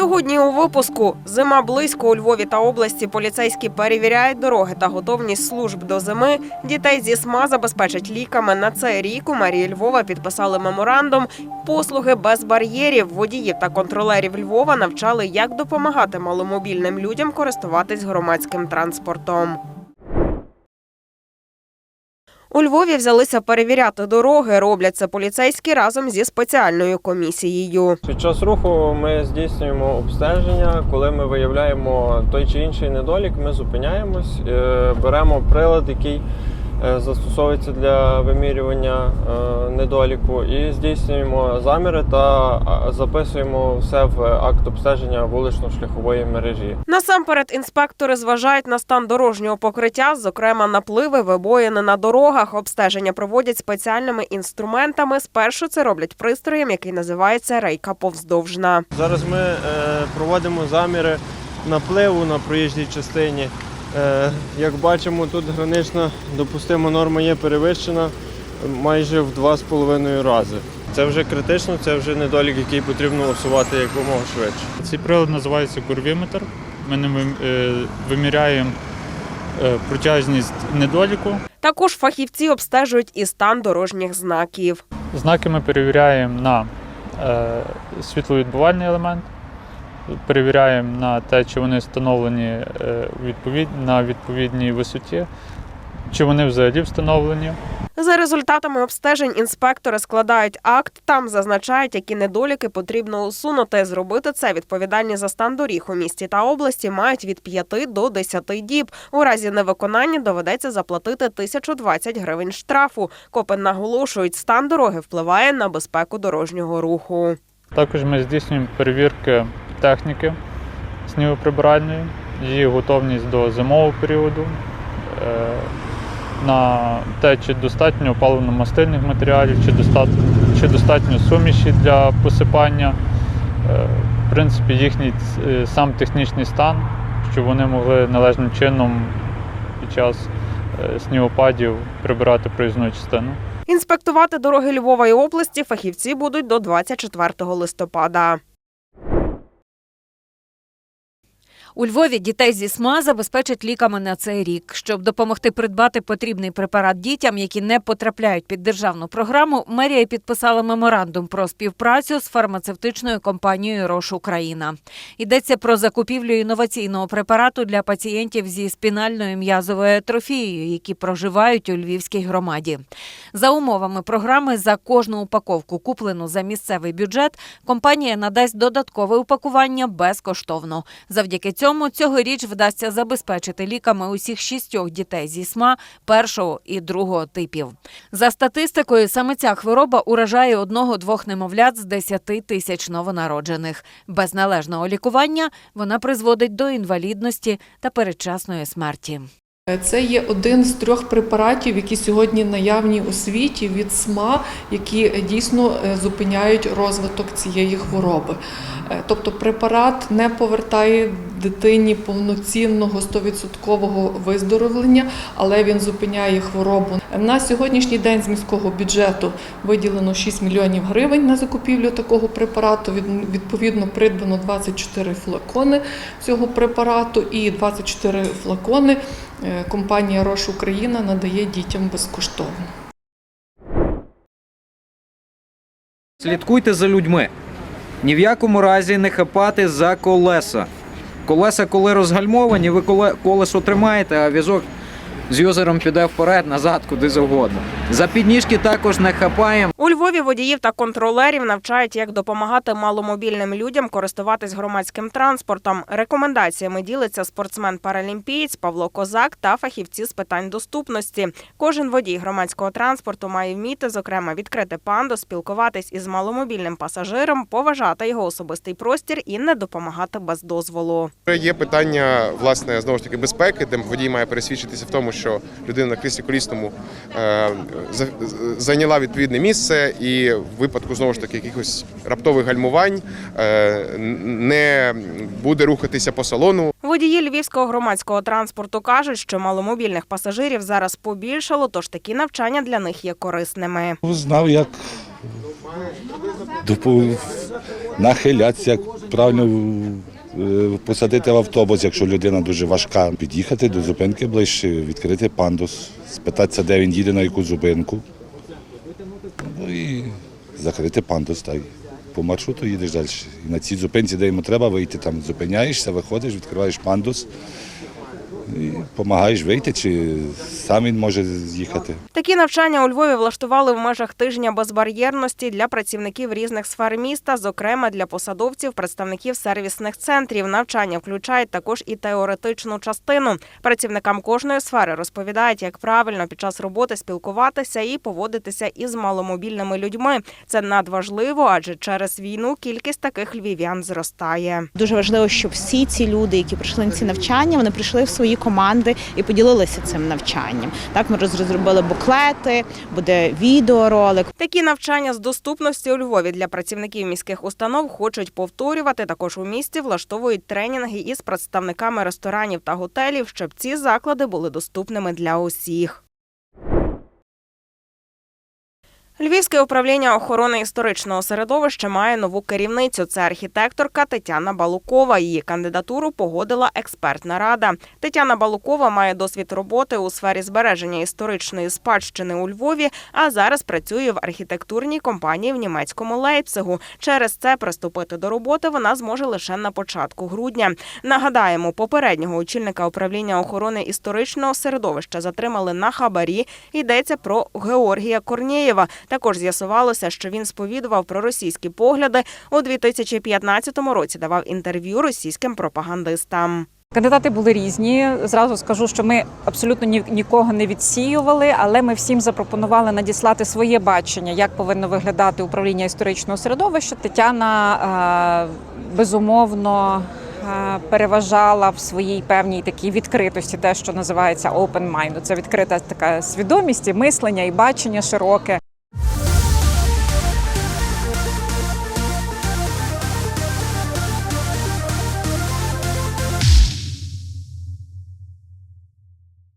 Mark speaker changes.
Speaker 1: Сьогодні у випуску зима близько у Львові та області. Поліцейські перевіряють дороги та готовність служб до зими. Дітей зі СМА забезпечать ліками. На цей рік у мерії Львова підписали меморандум. Послуги без бар'єрів. Водіїв та контролерів Львова навчали, як допомагати маломобільним людям користуватись громадським транспортом. У Львові взялися перевіряти дороги. Роблять це поліцейські разом зі спеціальною комісією.
Speaker 2: Під час руху ми здійснюємо обстеження. Коли ми виявляємо той чи інший недолік, ми зупиняємось, е, беремо прилад, який застосовується для вимірювання е, недоліку, і здійснюємо заміри та записуємо все в акт обстеження вулично-шляхової мережі.
Speaker 1: Насамперед інспектори зважають на стан дорожнього покриття, зокрема напливи, вибоїни на дорогах. Обстеження проводять спеціальними інструментами. Спершу це роблять пристроєм, який називається рейка повздовжна.
Speaker 2: Зараз ми е, проводимо заміри напливу на проїжджій частині. Е, як бачимо, тут гранична допустима норма є перевищена майже в 2,5 рази. Це вже критично, це вже недолік, який потрібно усувати якомога швидше.
Speaker 3: Цей прилад називається курвіметр. Ми ним е, виміряємо е, протяжність недоліку.
Speaker 1: Також фахівці обстежують і стан дорожніх знаків.
Speaker 3: Знаки ми перевіряємо на е, світловідбувальний елемент, перевіряємо на те, чи вони встановлені е, на відповідній висоті, чи вони взагалі встановлені.
Speaker 1: За результатами обстежень інспектори складають акт. Там зазначають, які недоліки потрібно усунути. Зробити це відповідальні за стан доріг у місті та області мають від 5 до 10 діб. У разі невиконання доведеться заплатити 1020 гривень штрафу. Копи наголошують, стан дороги впливає на безпеку дорожнього руху.
Speaker 3: Також ми здійснюємо перевірки техніки снігоприбиральної, її готовність до зимового періоду, е, на те, чи достатньо паливно-мастильних матеріалів, чи достатньо, чи достатньо суміші для посипання. Е, В принципі, їхній е, сам технічний стан, щоб вони могли належним чином під час снігопадів прибирати проїзну частину.
Speaker 1: Інспектувати дороги Львова і області фахівці будуть до 24 листопада.
Speaker 4: У Львові дітей зі СМА забезпечать ліками на цей рік. Щоб допомогти придбати потрібний препарат дітям, які не потрапляють під державну програму, мерія підписала меморандум про співпрацю з фармацевтичною компанією Рош Україна. Йдеться про закупівлю інноваційного препарату для пацієнтів зі спінальною м'язовою атрофією, які проживають у львівській громаді. За умовами програми, за кожну упаковку, куплену за місцевий бюджет, компанія надасть додаткове упакування безкоштовно. Завдяки цьому цьогоріч вдасться забезпечити ліками усіх шістьох дітей зі СМА першого і другого типів. За статистикою, саме ця хвороба уражає одного-двох немовлят з 10 тисяч новонароджених. Без належного лікування вона призводить до інвалідності та передчасної смерті.
Speaker 5: Це є один з трьох препаратів, які сьогодні наявні у світі від СМА, які дійсно е, зупиняють розвиток цієї хвороби. Е, Тобто препарат не повертає дитині повноцінного 100% виздоровлення, але він зупиняє хворобу. На сьогоднішній день з міського бюджету виділено 6 мільйонів гривень на закупівлю такого препарату. Від- Відповідно, придбано 24 флакони цього препарату і 24 флакони е, компанія Рош Україна надає дітям безкоштовно.
Speaker 6: Слідкуйте за людьми. Ні в якому разі не хапати за колеса. Колеса, коли розгальмовані, ви коле- колесо тримаєте, а візок з юзером піде вперед, назад, куди завгодно. За підніжки також не хапаємо.
Speaker 1: У Львові водіїв та контролерів навчають, як допомагати маломобільним людям користуватись громадським транспортом. Рекомендаціями ділиться спортсмен-паралімпієць Павло Козак та фахівці з питань доступності. Кожен водій громадського транспорту має вміти, зокрема, відкрити панду, спілкуватись із маломобільним пасажиром, поважати його особистий простір і не допомагати без дозволу.
Speaker 7: Є питання власне знову ж таки безпеки, де водій має пересвідчитися в тому, що людина на кріслі колісному е, зайняла відповідне місце, і в випадку знову ж таки якихось раптових гальмувань е, не буде рухатися по салону.
Speaker 1: Водії львівського громадського транспорту кажуть, що маломобільних пасажирів зараз побільшало, тож такі навчання для них є корисними.
Speaker 8: знав, як нахилятися, як правильно посадити в автобус, якщо людина дуже важка, під'їхати до зупинки ближче, відкрити пандус, спитатися, де він їде, на яку зупинку. Ну і закрити пандус. Так. По маршруту їдеш далі. І на цій зупинці, де йому треба вийти, там зупиняєшся, виходиш, відкриваєш пандус і допомагаєш вийти, чи сам він може з'їхати.
Speaker 1: Такі навчання у Львові влаштували в межах тижня безбар'єрності для працівників різних сфер міста, зокрема для посадовців, представників сервісних центрів. Навчання включають також і теоретичну частину. Працівникам кожної сфери розповідають, як правильно під час роботи спілкуватися і поводитися із маломобільними людьми. Це надважливо, адже через війну кількість таких львів'ян зростає.
Speaker 9: Дуже важливо, щоб всі ці люди, які прийшли на ці навчання, вони прийшли в свої команди і поділилися цим навчанням. Так ми розробили буклети, буде відеоролик.
Speaker 1: Такі навчання з доступності у Львові для працівників міських установ хочуть повторювати. Також у місті влаштовують тренінги із представниками ресторанів та готелів, щоб ці заклади були доступними для усіх. Львівське управління охорони історичного середовища має нову керівницю. Це архітекторка Тетяна Балукова. Її кандидатуру погодила експертна рада. Тетяна Балукова має досвід роботи у сфері збереження історичної спадщини у Львові, а зараз працює в архітектурній компанії в німецькому Лейпцигу. Через це приступити до роботи вона зможе лише на початку грудня. Нагадаємо, попереднього очільника управління охорони історичного середовища затримали на хабарі. Йдеться про Георгія Корнієва. Також з'ясувалося, що він сповідував проросійські погляди у 2015 році. Давав інтерв'ю російським пропагандистам.
Speaker 10: Кандидати були різні. Зразу скажу, що ми абсолютно ні, нікого не відсіювали, але ми всім запропонували надіслати своє бачення, як повинно виглядати управління історичного середовища. Тетяна е, безумовно. е, Переважала в своїй певній такій відкритості, те, що називається open mind. Це відкрита така свідомість, і мислення і бачення широке.